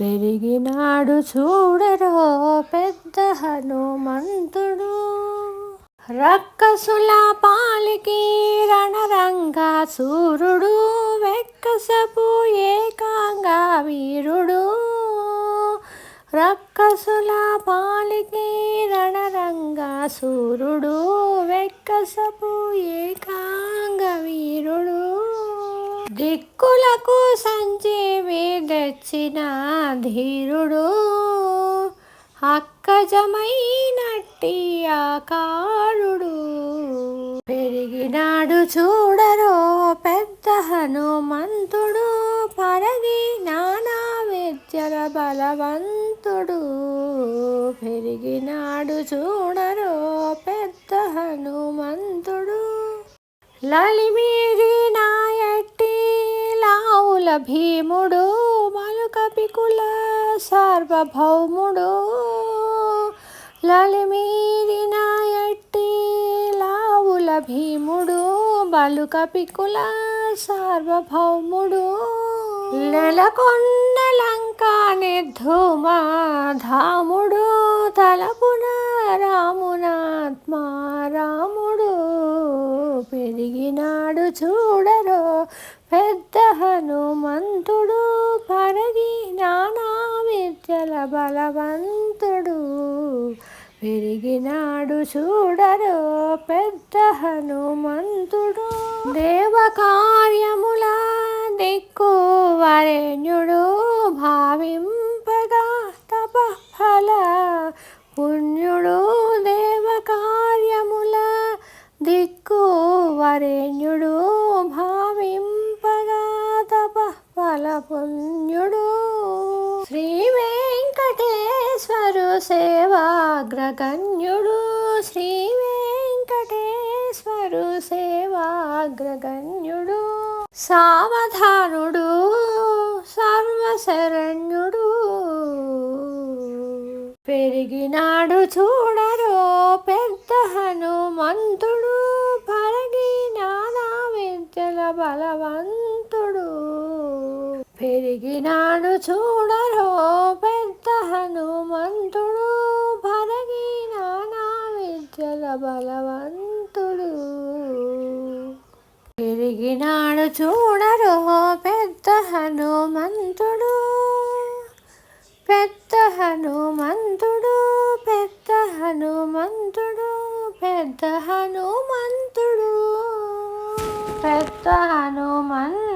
పెరిగినాడు చూడరో పెద్ద హనుమంతుడు. రక్కసుల పాలికి రణరంగా సూర్యుడు వెక్కసపు ఏకాంగా వీరుడు. రక్కసుల పాలికి రణరంగా సూర్యుడు వెక్కసపు ఏకాంగ దిక్కులకు సంజీవి తెచ్చిన ధీరుడు. అక్కజమైనట్టి ఆకారుడు పెరిగినాడు చూడరో పెద్ద హనుమంతుడు. పరగి నానా విద్యల బలవంతుడు. పెరిగినాడు చూడరో పెద్ద హనుమంతుడు. లలిమి లావుల భీముడు మలుకపికుల సార్వభౌముడు. లలిమీరి నాయట్టి లావుల భీముడు బలుకపికుల సార్వభౌముడు. నెలకొన్న లంక నిర్ధూమా ధాముడు తలపున రామునాత్మారాముడు. పెరిగినాడు చూడరో బలవంతుడు పెరిగినాడు చూడరు పెద్ద హనుమంతుడు. దేవకార్యముల దిక్కు వరేణ్యుడు సేవాగ్రగణ్యుడు శ్రీ వెంకటేశ్వరు సేవాగ్రగణ్యుడు. సావధానుడు సర్వశరణ్యుడు. పెరిగినాడు చూడరో పెద్ద హనుమంతుడు పరగి నానా విద్యల బలవంతుడు. పెరిగినాడు చూడరు బలవంతుడు. పెరిగినాడు చూడరు పెద్ద హనుమంతుడు. పెద్ద హనుమంతుడు పెద్ద హనుమంతుడు పెద్ద హనుమంతుడు. పెద్ద హనుమంతుడు.